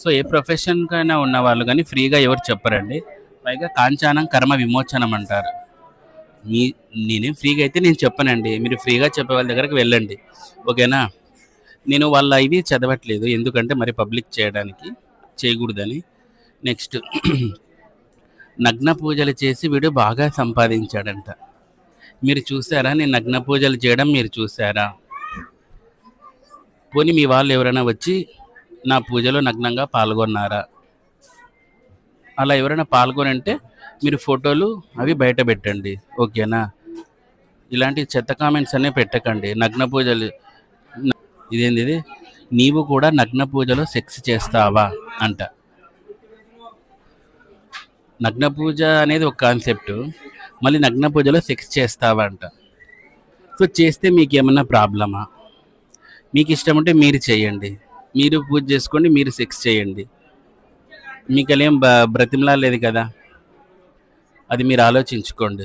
So ఏ ప్రొఫెషన్కైనా ఉన్న వాళ్ళు కానీ ఫ్రీగా ఎవరు చెప్పరండి. పైగా కాంచానం కర్మ విమోచనం అంటారు. మీ నేనేం ఫ్రీగా అయితే నేను చెప్పనండి. మీరు ఫ్రీగా చెప్పే వాళ్ళ దగ్గరకు వెళ్ళండి. ఓకేనా? నేను వాళ్ళ ఇవి చదవట్లేదు. ఎందుకంటే మరి పబ్లిక్ చేయడానికి చేయకూడదని. నెక్స్ట్ నగ్న పూజలు చేసి వీడు బాగా సంపాదించాడంట. మీరు చూసారా? నేను నగ్న పూజలు చేయడం మీరు చూసారా? పోనీ మీ వాళ్ళు ఎవరైనా వచ్చి నా పూజలో నగ్నంగా పాల్గొన్నారా? అలా ఎవరైనా పాల్గొనంటే మీరు ఫోటోలు అవి బయట పెట్టండి ఓకేనా? ఇలాంటి చెత్త కామెంట్స్ అన్నీ పెట్టకండి. నగ్న పూజలు ఇదేంది ఇది? నీవు కూడా నగ్న పూజలో సెక్స్ చేస్తావా? అంట. నగ్న పూజ అనేది ఒక కాన్సెప్ట్. మళ్ళీ నగ్న పూజలో సెక్స్ చేస్తావా? అంట. సో చేస్తే మీకు ఏమన్నా ప్రాబ్లమా? మీకు ఇష్టం ఉంటే మీరు చేయండి. మీరు పూజ చేసుకోండి మీరు సెక్స్ చేయండి. మీకు అలా ఏం బ బ్రతిమలా లేదు కదా? అది మీరు ఆలోచించుకోండి.